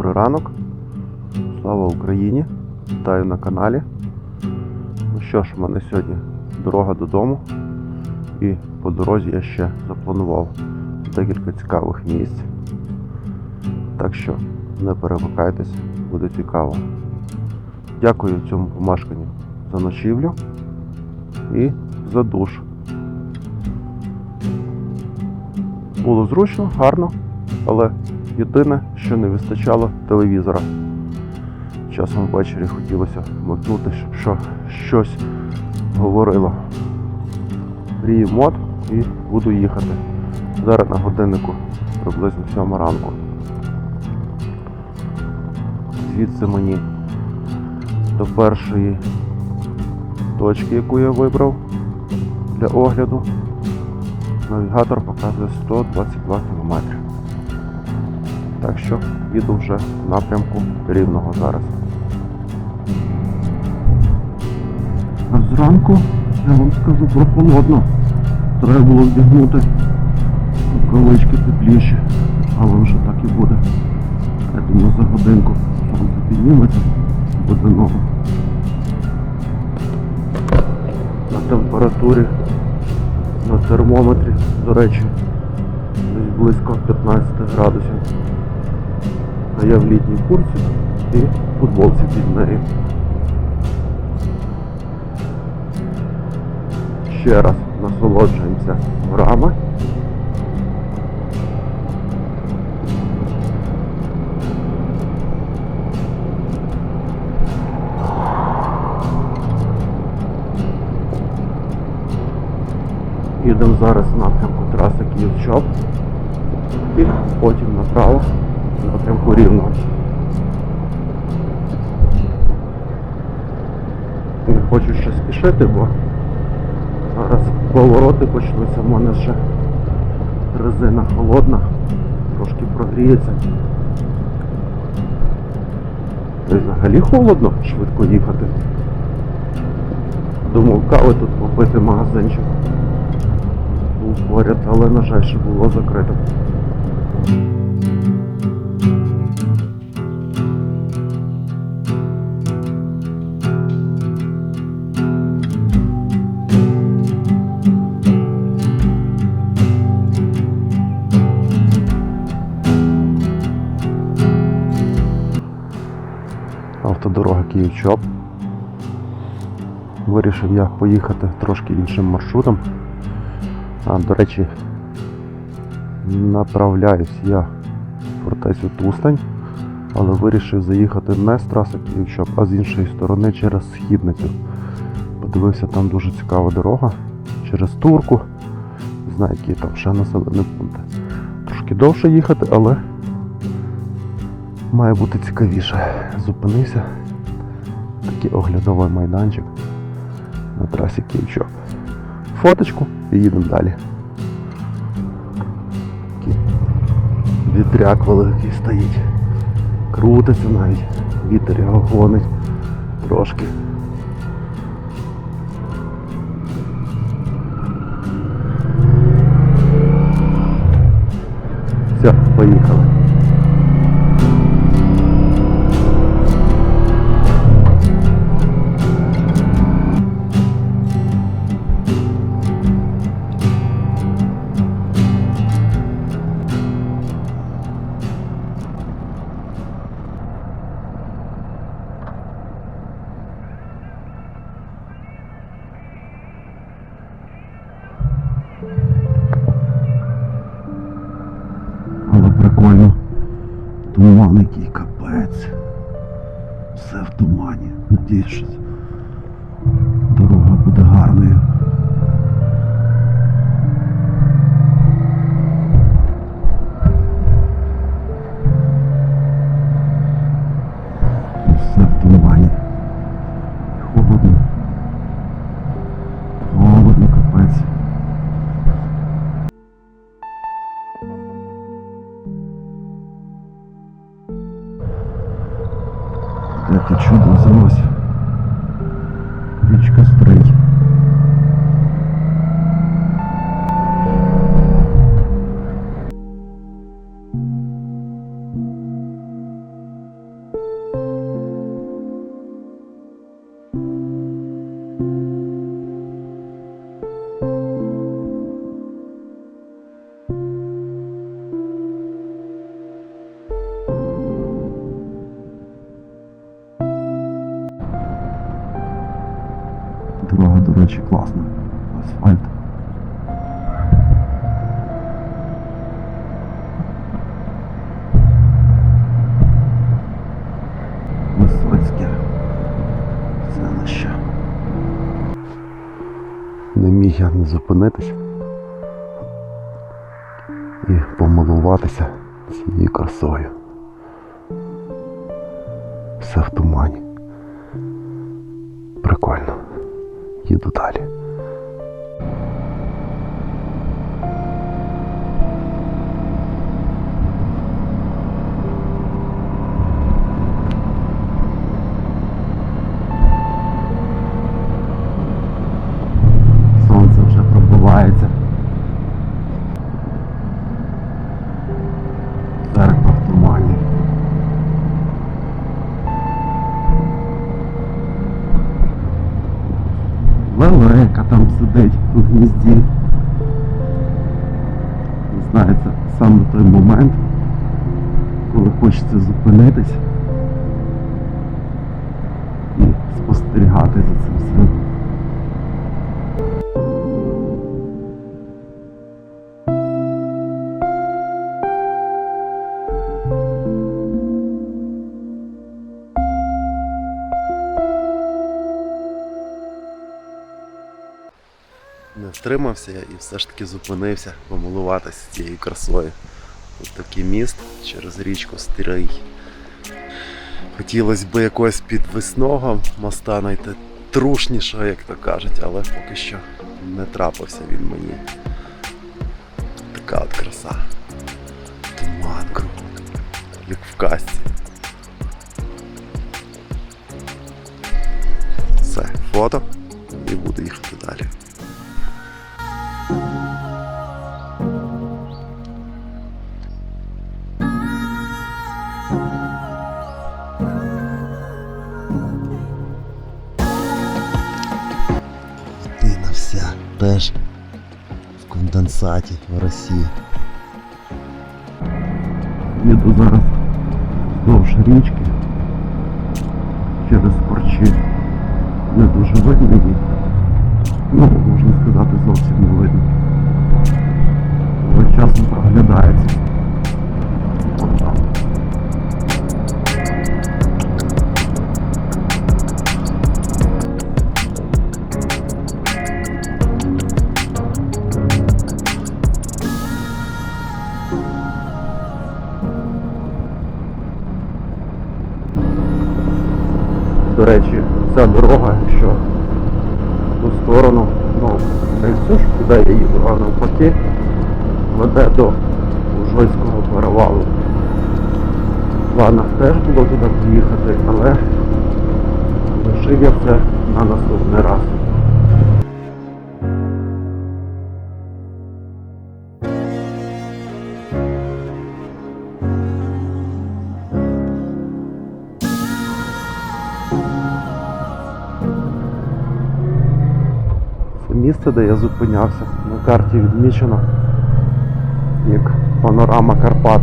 Добрий ранок. Слава Україні! Вітаю на каналі. Ну що ж, в мене сьогодні дорога додому. І по дорозі я ще запланував декілька цікавих місць. Так що не перемикайтесь, буде цікаво. Дякую цьому помешканню за ночівлю і за душ. Було зручно, гарно, але єдине, що не вистачало телевізора. Часом ввечері хотілося вмикнути, що, щось говорило. Грію мод і буду їхати. Зараз на годиннику приблизно 7 ранку. Звідси мені до першої точки, яку я вибрав для огляду. Навігатор показує 122 км. Так що їду вже в напрямку рівного зараз. А зранку я вам скажу прохолодно. Треба було вдягнути рукавички тепліші, але вже так і буде. Я думаю, за годинку сонце підніметься, буде ново. На температурі, на термометрі, до речі, десь близько 15 градусів. А я в літній курці і футболці під нею. Ще раз насолоджуємося горами. Їдемо зараз напрямку траси Київ-Чоп і потім направо напрямку Рівного. Не хочу ще спішити, бо зараз повороти почнуться, в мене ще резина холодна, трошки прогріється. Та й взагалі холодно швидко їхати. Думав кави тут попити магазинчик. Був поряд, але на жаль, ще було закрито. Київ-Чоп. Вирішив я поїхати трошки іншим маршрутом. А, до речі, направляюсь я в фортецю Тустань, але вирішив заїхати не з траси Київ-Чоп, а з іншої сторони через Східницю. Подивився, там дуже цікава дорога через Турку. Не знаю, які там ще населені пункти. Трошки довше їхати, але має бути цікавіше. Зупинився. Такий оглядовий майданчик на трасі Київ-Чоп. Фоточку і їдемо далі. Вітряк великий стоїть. Крутиться навіть. Вітер його гонить трошки. Все, поїхали. Який капець. Все в тумані. Надіюсь, що Те чудо взялось? Речі, класна. Асфальт. Висоцьке селище. Не міг я не зупинитись і помилуватися цією красою. Все в тумані. Прикольно. Їду далі. Сонце вже пробивається. Церква в тумані. Лелека там сидить у гнізді. Не знаю, це саме той момент, коли хочеться зупинитись і спостерігати за цим всім. Не втримався я і все ж таки зупинився помилуватися цією красою. Ось такий міст через річку Стрий. Хотілося б якогось підвісного моста знайти трушнішого, як то кажуть, але поки що не трапився він мені. Така от краса. Туман кругом, як в казці. Все, фото і буду їхати далі. Теж в конденсаті в Росії. Їду зараз вздовж річки через корчі. Не дуже видно її. Ну, можна сказати, зовсім не видно. Але часом проглядається. До речі, ця дорога, якщо в ту сторону, ну, не ж, куди я їду, а навпаки, веде до Ужгойського перевалу. В планах теж було туди поїхати, але лишив я все на наступний раз. Місце, де я зупинявся, на карті відмічено як панорама Карпат.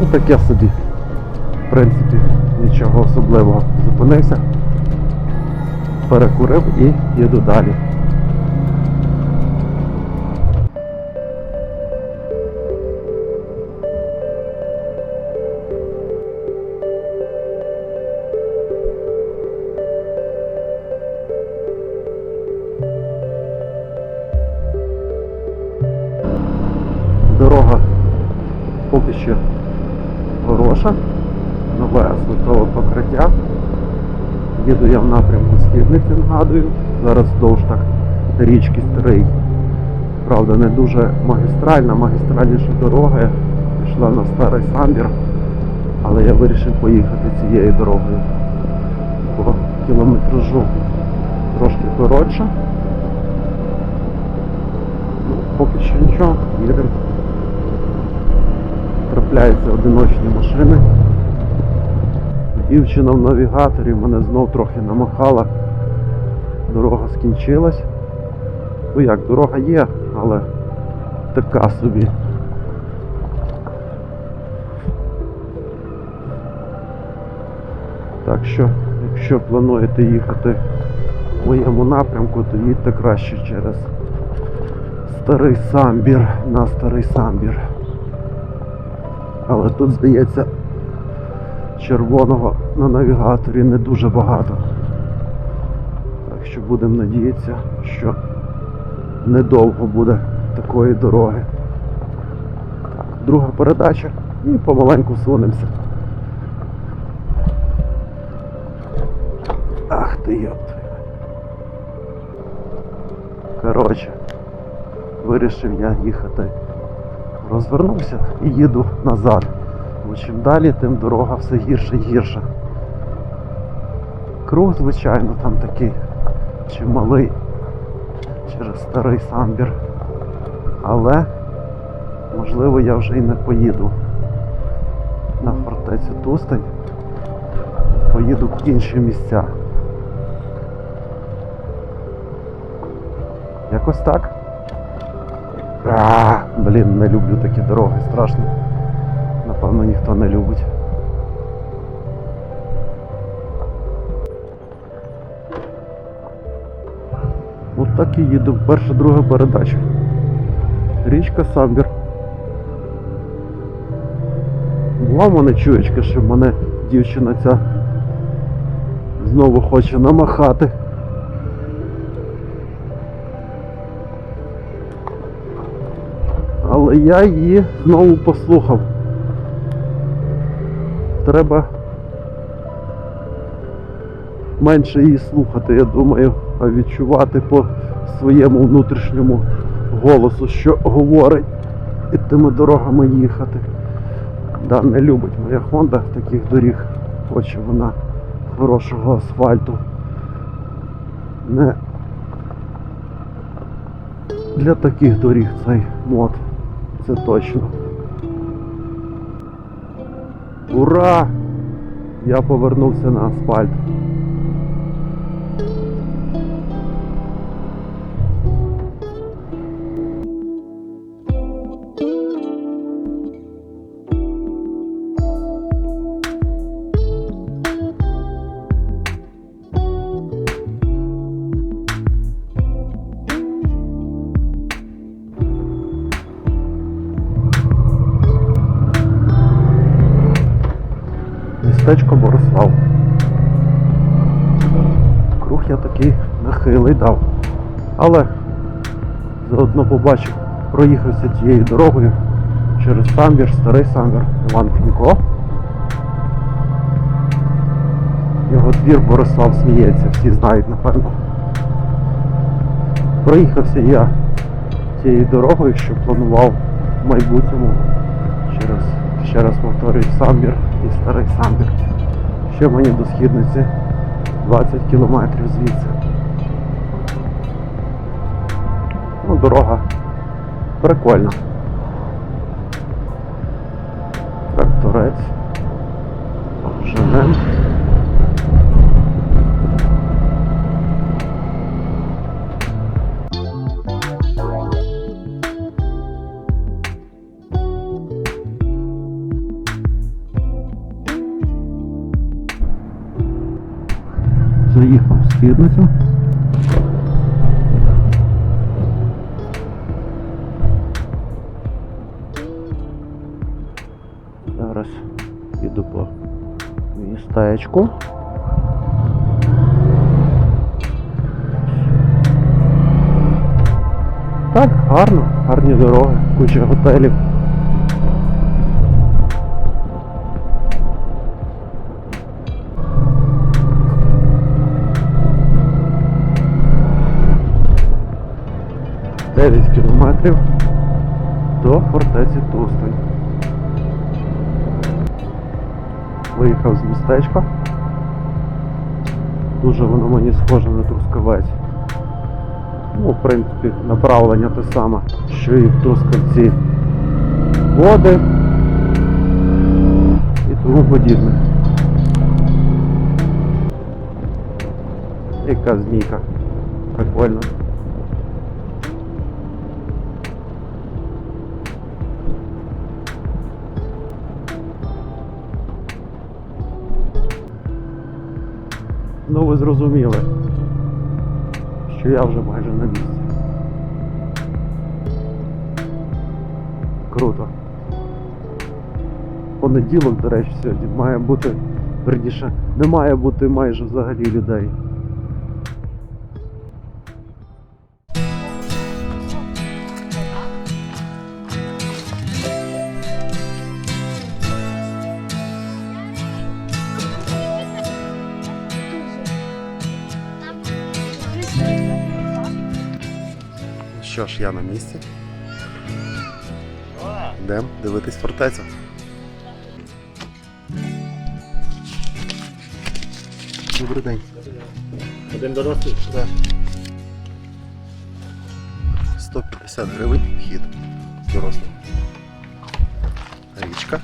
Ну таке собі. В принципі, нічого особливого. Зупинився, перекурив і їду далі. Поки що хороша, нове асфальтове покриття. Їду я в напрямку східниці, нагадую. Зараз вздовж так річки Старий. Правда, не дуже магістральна, магістральніша дорога пішла на старий самбір, але я вирішив поїхати цією дорогою. По кілометражу трошки коротше. Ну, поки що нічого, їдемо. Трапляються одиночні машини. Дівчина в навігаторі мене знов трохи намахала. Дорога скінчилась. Ну як, дорога є, але така собі. Так що, якщо плануєте їхати в моєму напрямку, то їдьте краще через старий самбір на старий самбір. Але тут, здається, червоного на навігаторі не дуже багато. Так що будемо надіятися, що недовго буде такої дороги. Друга передача і помаленьку сунемося. Ах ти йопт. Коротше, вирішив я їхати. Розвернувся і їду назад. Бо чим далі, тим дорога все гірше і гірше. Круг, звичайно, там такий чималий через старий самбір. Але можливо я вже і не поїду на фортецю Тустань. Поїду в інші місця. Якось так. Блін, не люблю такі дороги, страшно. Напевно, ніхто не любить. От так і їду. Перша, друга передача. Річка Самбір. Була в мене чуєчка, що мене дівчина ця знову хоче намахати. Але я її знову послухав. Треба менше її слухати, я думаю, а відчувати по своєму внутрішньому голосу, що говорить, і тими дорогами їхати. Да, не любить моя Honda таких доріг. Хоче вона хорошого асфальту. Не для таких доріг цей мод. Це точно. Ура! Я повернувся на асфальт. Я такий нахилий дав. Але заодно побачив, проїхався тією дорогою через самбір, старий самбір Іван Фінько. Його двір Борислав сміється, всі знають, напевно. Проїхався я тією дорогою, що планував в майбутньому через, ще раз повторюю, самбір і старий самбір. Ще мені до східниці 20 кілометрів звідси. Ну, дорога прикольна. Тракторець. Женем. містечку. Так, гарно, гарні дороги, куча готелів. Дев'ять кілометрів до фортеці Тустань. Виїхав з містечка. Дуже воно мені схоже на Трускавець. Ну, в принципі, направлення те саме, що і в Трускавці. Води і тому подібне. Яка змійка. Прикольно. Зрозуміли. що я вже майже на місці. Круто. Понеділок, до речі, сьогодні має бути, верніше, не має бути майже взагалі людей. Ну я на місці. Йдемо дивитись фортецю. Добрий день. Один дорослий. Да. 150 гривень вхід дорослого. Річка.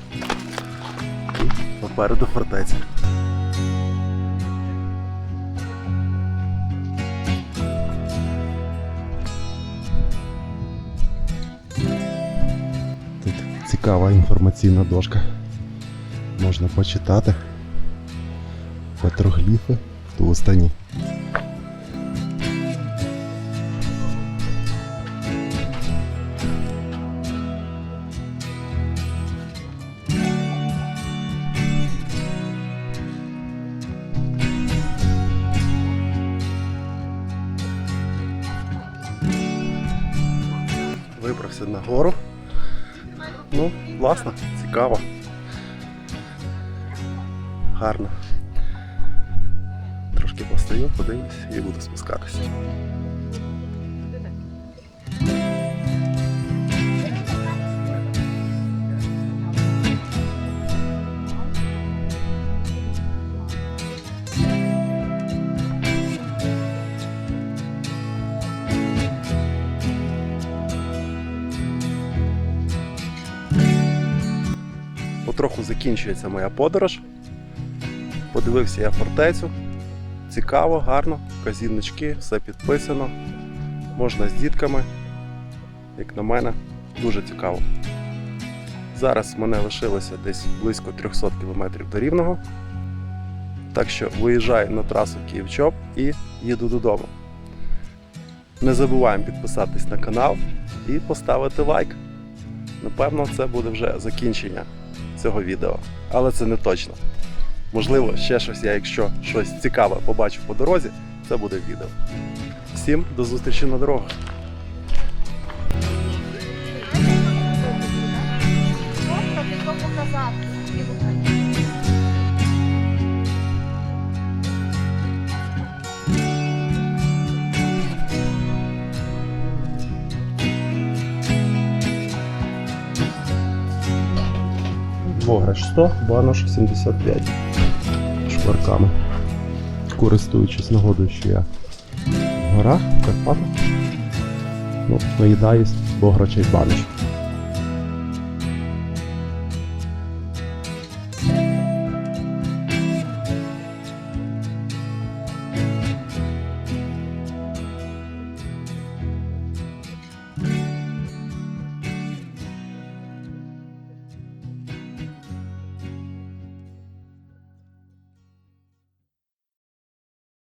І попереду фортеця. Цікава інформаційна дошка. Можна почитати петрогліфи в Тулстані. Вибрався на гору. Класно, цікаво. Гарно. Трошки постою, подивлюсь і буду спускатися. Потроху закінчується моя подорож. Подивився я фортецю. Цікаво, гарно, вказівнички, все підписано. Можна з дітками. Як на мене, дуже цікаво. Зараз мене лишилося десь близько 300 км до рівного. Так що виїжджаю на трасу Київ-Чоп і їду додому. Не забуваємо підписатись на канал і поставити лайк. Напевно, це буде вже закінчення цього відео, але це не точно. Можливо, ще щось я, якщо щось цікаве побачу по дорозі, це буде відео. Всім до зустрічі на дорогах. Вограш 100, банош 75 шкварками. Користуючись нагодою, що я в горах, в Карпатах, ну, наїдаюсь бограчей банош.